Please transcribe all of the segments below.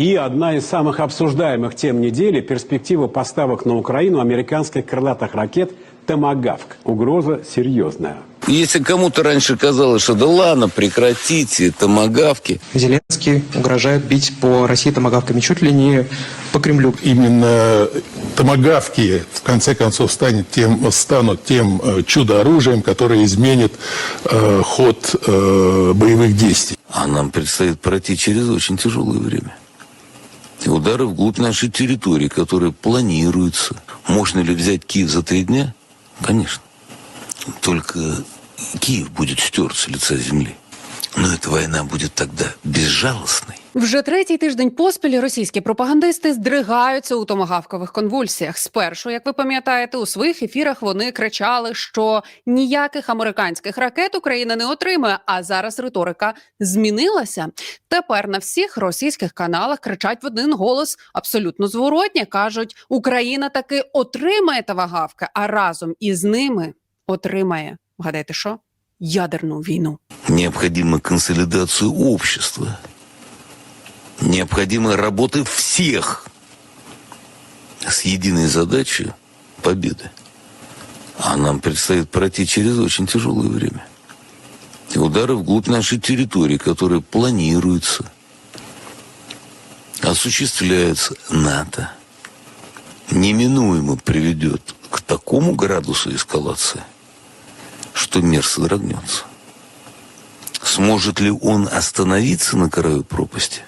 И одна из самых обсуждаемых тем недели – перспектива поставок на Украину американских крылатых ракет «Томагавк». Угроза серьезная. Если кому-то раньше казалось, что да ладно, прекратите, томагавки. Зеленский угрожает бить по России томагавками чуть ли не по Кремлю. именно томагавки в конце концов станет тем, станут тем э, чудо-оружием, которое изменит э, ход э, боевых действий. А нам предстоит пройти через очень тяжелое время. Удары вглубь нашей территории, которые планируются. Можно ли взять Киев за три дня? Конечно. Только Киев будет стерт с лица земли. Но эта война будет тогда безжалостной. Вже третій тиждень поспіль російські пропагандисти здригаються у томагавкових конвульсіях. Спершу, як ви пам'ятаєте, у своїх ефірах вони кричали, що ніяких американських ракет Україна не отримує. А зараз риторика змінилася. Тепер на всіх російських каналах кричать в один голос абсолютно зворотні. кажуть, Україна таки отримає томагавки, а разом із ними отримає. Вгадайте, що ядерну війну. Необходима консолидация общества. Необходима работа всех с единой задачей победы. А нам предстоит пройти через очень тяжелое время. И удары вглубь нашей территории, которые планируются, осуществляются НАТО, неминуемо приведет к такому градусу эскалации, что мир содрогнется. Сможет ли он остановиться на краю пропасти?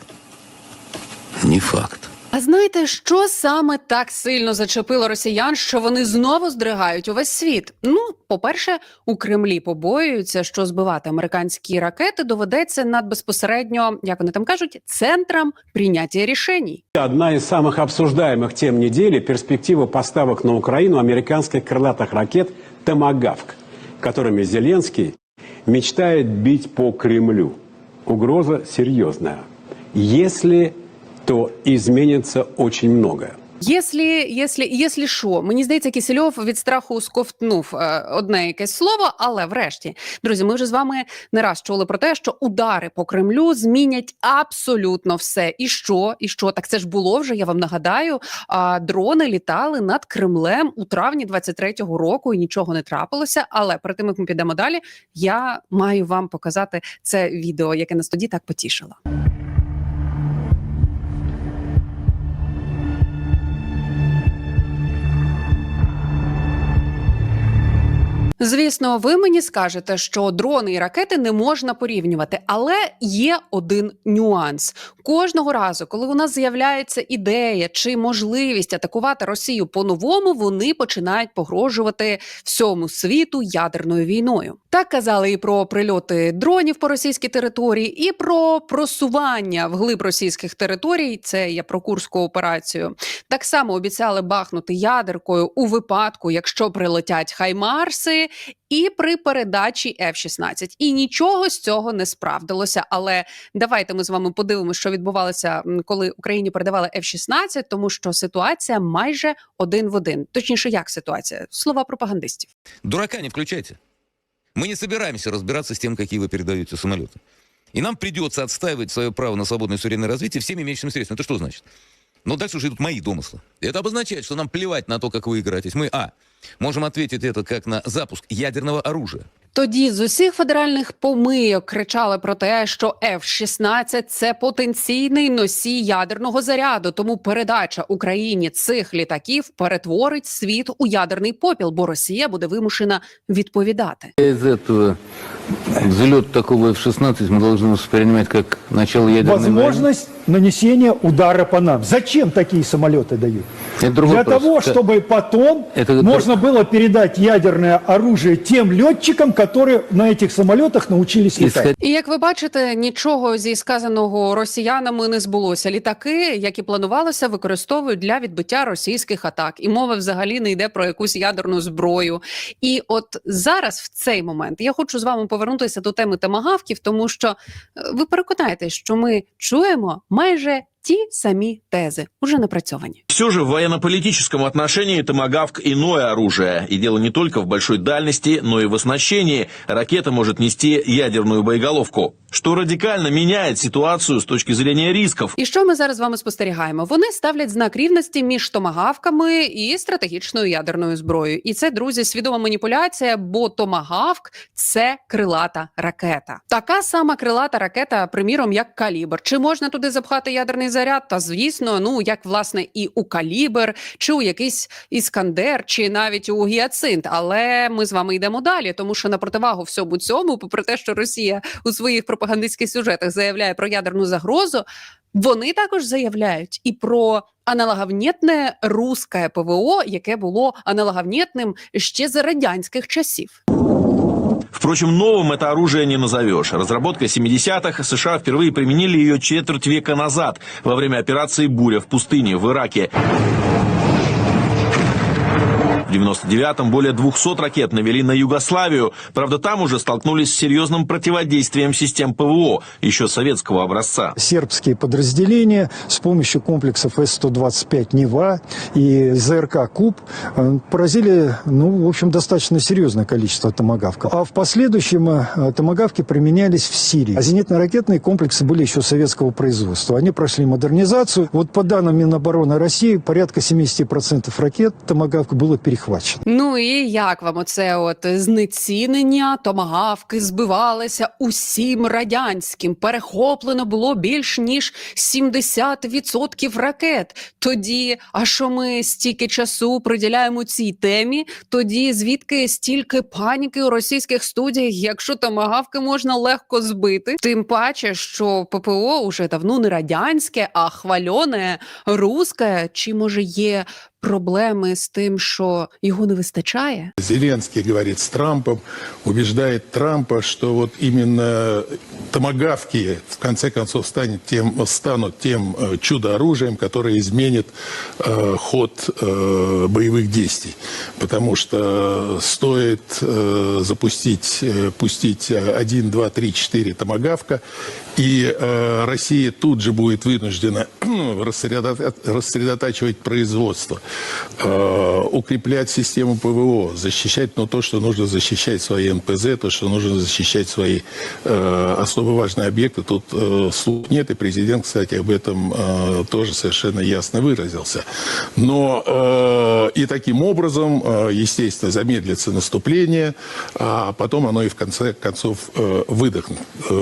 Не факт. А знаєте, що саме так сильно зачепило росіян, що вони знову здригають увесь світ? Ну, по-перше, у Кремлі побоюються, що збивати американські ракети доведеться над безпосередньо, як вони там кажуть, центром прийняття рішень. Одна из самых обсуждаемых тем недели – перспектива поставок на Украину американских крылатых ракет «Томагавк», которыми Зеленский мечтает бить по Кремлю. Угроза серьезная. Если то изменится очень многое. Якщо, якщо, якщо що, мені здається, Кісельов від страху сковтнув е, одне якесь слово, але врешті, друзі, ми вже з вами не раз чули про те, що удари по Кремлю змінять абсолютно все. І що? І що? Так це ж було вже. Я вам нагадаю. А, дрони літали над Кремлем у травні 23-го року, і нічого не трапилося. Але перед тим як ми підемо далі, я маю вам показати це відео, яке нас тоді так потішило. Звісно, ви мені скажете, що дрони і ракети не можна порівнювати, але є один нюанс. Кожного разу, коли у нас з'являється ідея чи можливість атакувати Росію по-новому, вони починають погрожувати всьому світу ядерною війною. Так казали і про прильоти дронів по російській території, і про просування вглиб російських територій. Це я про курську операцію. Так само обіцяли бахнути ядеркою у випадку, якщо прилетять хаймарси, і при передачі F-16. І нічого з цього не справдилося. Але давайте ми з вами подивимося, що відбувалося, м, коли Україні передавали F-16, тому що ситуація майже один в один. Точніше, як ситуація? Слова пропагандистів. Дурака не включайте. Мы не собираемся разбираться с тем, какие вы передаете самолеты. И нам придется отстаивать свое право на свободное и суверенное развитие всеми имеющимися средствами. Это что значит? Но дальше уже идут мои домыслы. Это обозначает, что нам плевать на то, как вы играетесь. Мы, а, можем ответить это как на запуск ядерного оружия. Тоді з усіх федеральних помийок кричали про те, що F-16 – це потенційний носій ядерного заряду. Тому передача Україні цих літаків перетворить світ у ядерний попіл, бо Росія буде вимушена відповідати. Из этого взлет такого F-16 мы должны воспринимать как начало ядерной возможность нанесения удара по нам. Зачем такие самолеты дают? Это другой Для вопрос. того, Как- чтобы потом Это- можно было передать ядерное оружие тем летчикам, которые на этих самолетах научились летать. І як ви бачите, нічого зі сказаного росіянами не збулося. Літаки, як і планувалося, використовують для відбиття російських атак. І мова взагалі не йде про якусь ядерну зброю. І от зараз, в цей момент, я хочу з вами повернутися до теми томагавків, тому що е, ви переконаєтесь, що ми чуємо майже ті самі тези, уже напрацьовані. Все же в военно-политическом отношении томагавк иное оружие. И дело не только в большой дальности, но и в оснащении. Ракета может нести ядерную боеголовку, что радикально меняет ситуацию с точки зрения рисков. І що ми зараз з вами спостерігаємо? Вони ставлять знак рівності між томагавками і стратегічною ядерною зброєю. І це, друзі, свідома маніпуляція, бо томагавк це крилата ракета. Така сама крилата ракета, приміром, як калібр. Чи можна туди запхати ядерний заряд? Та звісно, ну як власне і у калібр, чи у якийсь іскандер, чи навіть у гіацинт. Але ми з вами йдемо далі, тому що на противагу всьому цьому, попри те, що Росія у своїх пропагандистських сюжетах заявляє про ядерну загрозу. Вони також заявляють і про аналоговнєтне русське ПВО, яке було аналоговнєтним ще за радянських часів. Впрочем, новым это оружие не назовешь. Разработка 70-х, США впервые применили ее четверть века назад, во время операции «Буря» в пустыне в Ираке. В 99-м более 200 ракет навели на Югославию. Правда, там уже столкнулись с серьезным противодействием систем ПВО, еще советского образца. сербские подразделения с помощью комплексов С-125 «Нева» и ЗРК «Куб» э, поразили, ну, в общем, достаточно серьезное количество томагавков. А в последующем э, томагавки применялись в Сирии. А зенитно-ракетные комплексы были еще советского производства. Они прошли модернизацию. Вот по данным Минобороны России, порядка 70% ракет томагавк было перехвачено. Ну і як вам оце от знецінення, томагавки збивалися усім радянським. Перехоплено було більш ніж 70% ракет. Тоді, а що ми стільки часу приділяємо цій темі? Тоді звідки стільки паніки у російських студіях, якщо томагавки можна легко збити? Тим паче, що ППО уже давно не радянське, а хвальоне русське. Чи може є проблеми з тим, що його не вистачає? Зеленский говорит с Трампом, убеждает Трампа, что вот именно томагавки в конце концов станет тем, станут тем э, чудо-оружием, которое изменит э, ход э, боевых действий. Потому что стоит э, запустить, э, пустить э, 1, 2, 3, 4 томагавка, и э, Россия тут же будет вынуждена рассредота- рассредотачивать производство, э, укреплять систему ПВО, защищать ну, то, что нужно защищать свои НПЗ, то, что нужно защищать свои э, особо важные объекты. Тут э, слух нет, и президент, кстати, об этом э, тоже совершенно ясно выразился. Но э, и таким образом, э, естественно, замедлится наступление, а потом оно и в конце концов э, выдохнет, э,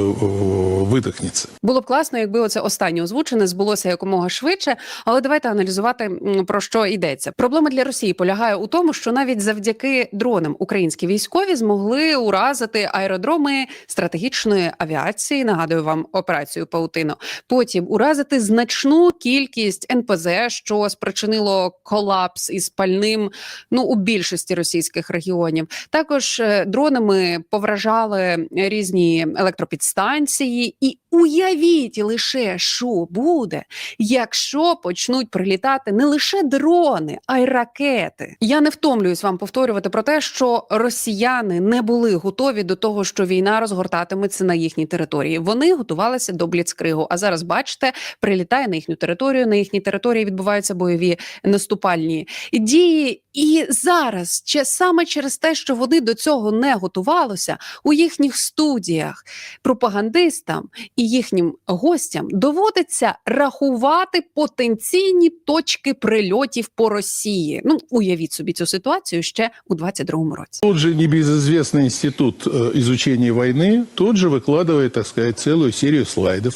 выдохнется. Було б класно, якби оце останнє озвучене збулося якомога швидше. Але давайте аналізувати про що йдеться. Проблема для Росії полягає у тому, що навіть завдяки дронам українські військові змогли уразити аеродроми стратегічної авіації. Нагадую вам операцію Паутино. Потім уразити значну кількість НПЗ, що спричинило колапс із пальним ну у більшості російських регіонів. Також е, дронами повражали різні електропідстанції, і い уявіть лише, що буде, якщо почнуть прилітати не лише дрони, а й ракети. Я не втомлююсь вам повторювати про те, що росіяни не були готові до того, що війна розгортатиметься на їхній території. Вони готувалися до бліцкригу. А зараз бачите, прилітає на їхню територію. На їхній території відбуваються бойові наступальні дії. І зараз, чи саме через те, що вони до цього не готувалися, у їхніх студіях пропагандистам і їхнім гостям доводиться рахувати потенційні точки прильотів по Росії. Ну уявіть собі цю ситуацію ще у 22-му році. Тут же небезызвестный институт э, изучения войны тут же выкладывает, так сказать, целую серию слайдов,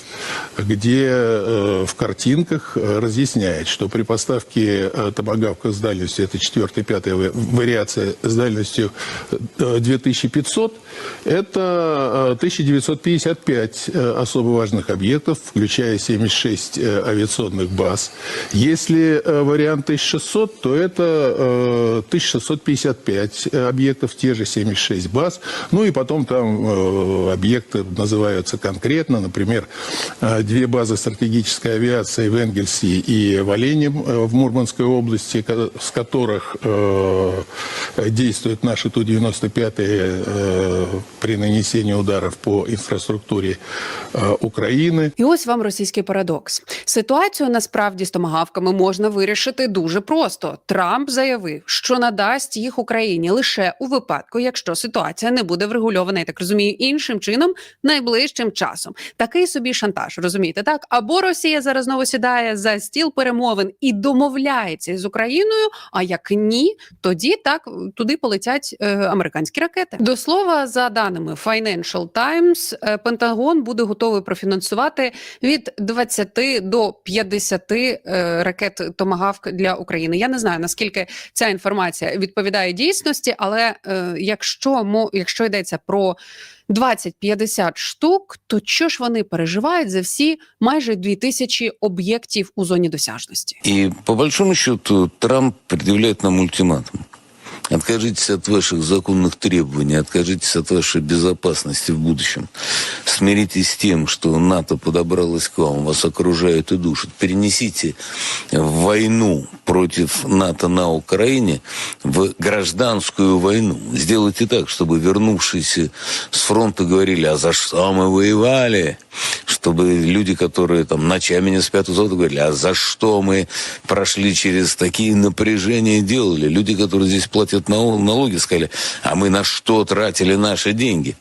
где э, в картинках э, разъясняет, что при поставке э, томагавка с дальностью, это четвертая, пятая ва- вариация с дальностью э, 2500, это э, 1955 э, особо важных объектов, включая 76 э, авиационных баз. Если э, вариант 1600, то это э, 1655 объектов, те же 76 баз. Ну и потом там э, объекты называются конкретно, например, э, две базы стратегической авиации в Энгельсе и в Олене э, в Мурманской области, с которых э, действуют наши Ту-95 э, при нанесении ударов по инфраструктуре э, э, Украины. І ось вам російський парадокс. Ситуацію насправді з томагавками можна вирішити дуже просто. Трамп заявив, що надасть їх Україні лише у випадку, якщо ситуація не буде врегульована, я так розумію, іншим чином найближчим часом. Такий собі шантаж, розумієте, так? Або Росія зараз знову сідає за стіл перемовин і домовляється з Україною. А як ні, тоді так туди полетять е, американські ракети. До слова, за даними Financial Times, е, Пентагон буде готовий профінансувати від 20 до 50 е, ракет Томагавк для України. Я не знаю наскільки ця інформація відповідає дійсності, але е, якщо якщо йдеться про 20-50 штук, то що ж вони переживають за всі майже 2000 об'єктів у зоні досяжності? И по большому счету Трамп предъявляет нам ультиматум. Откажитесь от ваших законных требований, откажитесь от вашей безопасности в будущем. Смиритесь с тем, что НАТО подобралось к вам, вас окружают и душат. Перенесите войну против НАТО на Украине в гражданскую войну. Сделайте так, чтобы вернувшиеся с фронта говорили, а за что мы воевали? Чтобы люди, которые там ночами не спят завода, говорили, а за что мы прошли через такие напряжения делали? Люди, которые здесь платят нал- налоги, сказали, а мы на что тратили наши деньги?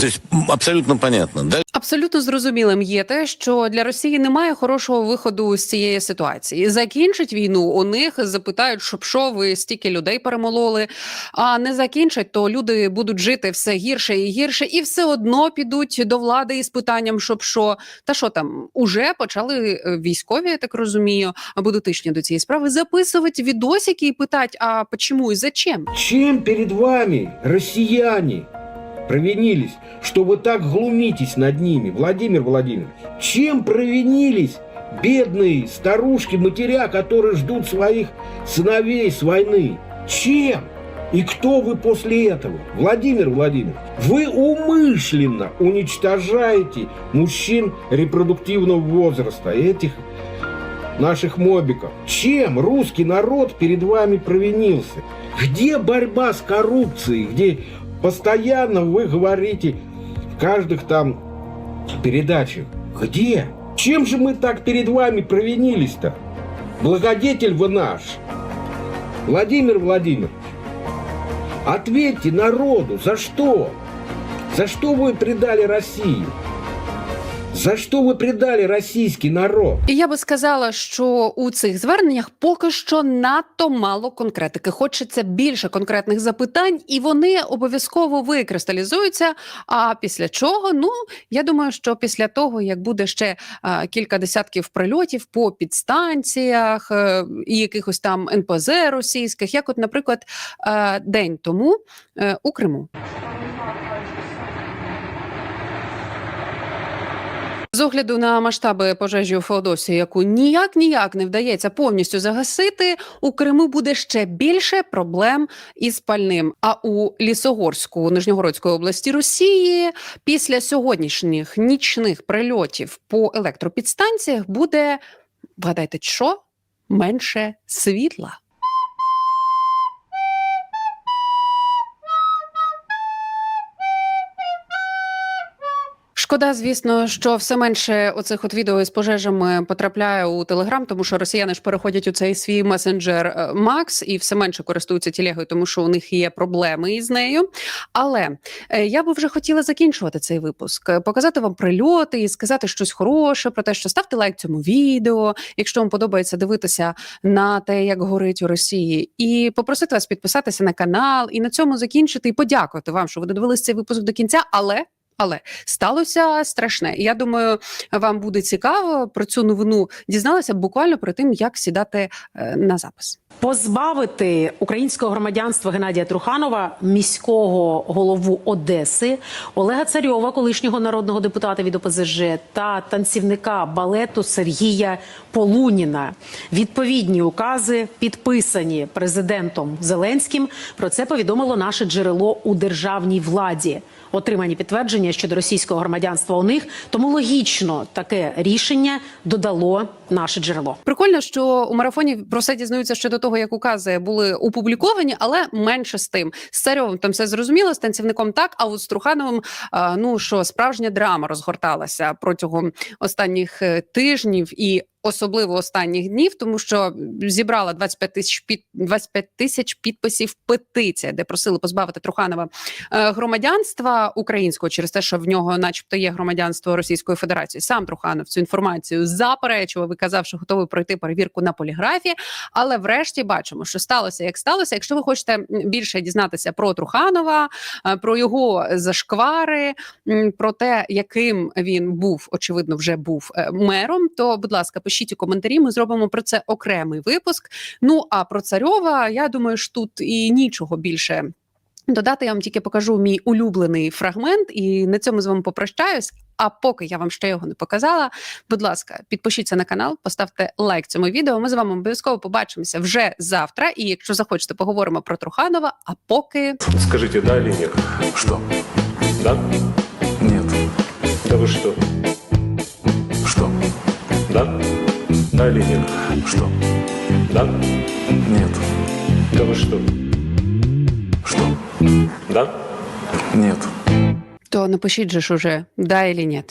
То есть абсолютно понятно. Да? Абсолютно зрозумілим є те, що для Росії немає хорошого виходу з цієї ситуації. Закінчить війну, у них запитають, щоб що ви стільки людей перемололи. А не закінчать, то люди будуть жити все гірше і гірше, і все одно підуть до влади із питанням, щоб що. Та що там уже почали е, військові, я так розумію, або дотичні до цієї справи записувати відосики і питати, а чому і зачем? Чем перед вами россияне провинились, что вы так глумитесь над ними, Владимир Владимирович? Чем провинились бедные старушки, матеря, которые ждут своих сыновей с войны? Чем? И кто вы после этого? Владимир Владимирович, вы умышленно уничтожаете мужчин репродуктивного возраста, этих наших мобиков. Чем русский народ перед вами провинился? Где борьба с коррупцией? Где постоянно вы говорите в каждых там передачах? Где? Чем же мы так перед вами провинились-то? Благодетель вы наш. Владимир Владимирович, ответьте народу, за что? За что вы предали Россию? За что вы предали российский народ? І я би сказала, що у цих зверненнях поки що надто мало конкретики. Хочеться більше конкретних запитань, і вони обов'язково викристалізуються. А після чого? Ну я думаю, що після того, як буде ще а, кілька десятків прильотів по підстанціях е, і якихось там НПЗ російських, як, от, наприклад, е, день тому е, у Криму. З огляду на масштаби пожежі у Феодосії, яку ніяк ніяк не вдається повністю загасити, у Криму буде ще більше проблем із пальним. А у Лісогорську Нижньогородської області Росії після сьогоднішніх нічних прильотів по електропідстанціях буде вгадайте, що менше світла. Шкода, звісно, що все менше оцих от відео із пожежами потрапляє у Телеграм, тому що росіяни ж переходять у цей свій месенджер Макс і все менше користуються тілегою, тому що у них є проблеми із нею. Але е, я би вже хотіла закінчувати цей випуск, е, показати вам прильоти і сказати щось хороше про те, що ставте лайк цьому відео, якщо вам подобається дивитися на те, як горить у Росії, і попросити вас підписатися на канал і на цьому закінчити і подякувати вам, що ви додивились цей випуск до кінця. Але але сталося страшне. Я думаю, вам буде цікаво про цю новину дізналася буквально перед тим, як сідати е, на запис. позбавити українського громадянства Геннадія Труханова, міського голову Одеси, Олега Царьова, колишнього народного депутата від ОПЗЖ, та танцівника балету Сергія Полуніна. Відповідні укази підписані президентом Зеленським. Про це повідомило наше джерело у державній владі. Отримані підтвердження щодо російського громадянства у них. Тому логічно таке рішення додало наше джерело. Прикольно, що у марафоні про все дізнаються ще до того, як укази були опубліковані, але менше з тим. З Царьовим там все зрозуміло, з танцівником так. А от з Трухановим, ну що справжня драма розгорталася протягом останніх е, тижнів і. Особливо останніх днів, тому що зібрала 25 тисяч під 25 тисяч підписів петиція, де просили позбавити Труханова е, громадянства українського через те, що в нього, начебто, є громадянство Російської Федерації. Сам Труханов цю інформацію заперечував і казав, що готовий пройти перевірку на поліграфі. Але врешті бачимо, що сталося, як сталося. Якщо ви хочете більше дізнатися про Труханова, е, про його зашквари, про те, яким він був, очевидно, вже був е, мером, то будь ласка, у коментарі. Ми зробимо про це окремий випуск. Ну а про царьова, я думаю, ж тут і нічого більше. Додати я вам тільки покажу мій улюблений фрагмент, і на цьому з вами попрощаюсь. А поки я вам ще його не показала, будь ласка, підпишіться на канал, поставте лайк цьому відео. Ми з вами обов'язково побачимося вже завтра. І якщо захочете, поговоримо про Труханова. А поки Скажите, да или нет? Что? Да? Нет. Да вы что? Что? Да? Да или нет? Что? Да? Нет. Да вы что? Что? Да? Нет. то напишіть же ж уже да или ні.